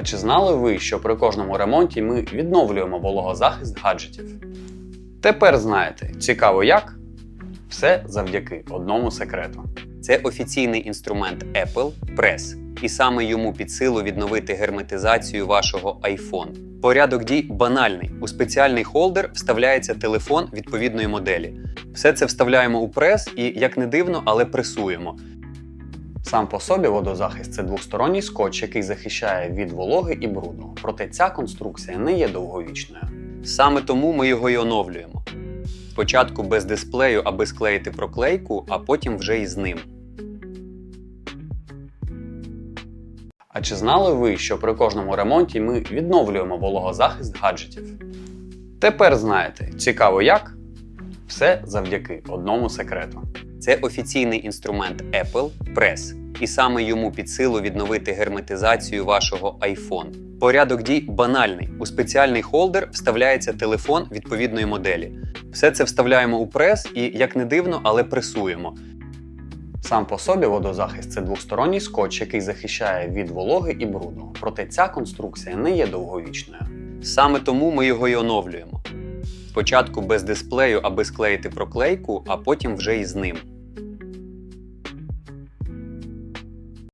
А чи знали ви, що при кожному ремонті ми відновлюємо вологозахист гаджетів? Тепер знаєте, цікаво як? Все завдяки одному секрету. Це офіційний інструмент Apple Press, і саме йому під силу відновити герметизацію вашого iPhone. Порядок дій банальний. У спеціальний холдер вставляється телефон відповідної моделі. Все це вставляємо у прес і, як не дивно, але пресуємо. Сам по собі водозахист це двосторонній скотч, який захищає від вологи і бруду. Проте ця конструкція не є довговічною. Саме тому ми його й оновлюємо. Спочатку без дисплею, аби склеїти проклейку, а потім вже і з ним. А чи знали ви, що при кожному ремонті ми відновлюємо вологозахист гаджетів? Тепер знаєте, цікаво як? Все завдяки одному секрету. Це офіційний інструмент Apple Press, і саме йому під силу відновити герметизацію вашого iPhone. Порядок дій банальний. У спеціальний холдер вставляється телефон відповідної моделі. Все це вставляємо у прес і, як не дивно, але пресуємо. Сам по собі водозахист це двосторонній скотч, який захищає від вологи і бруду. Проте ця конструкція не є довговічною. Саме тому ми його й оновлюємо. Спочатку без дисплею, аби склеїти проклейку, а потім вже і з ним.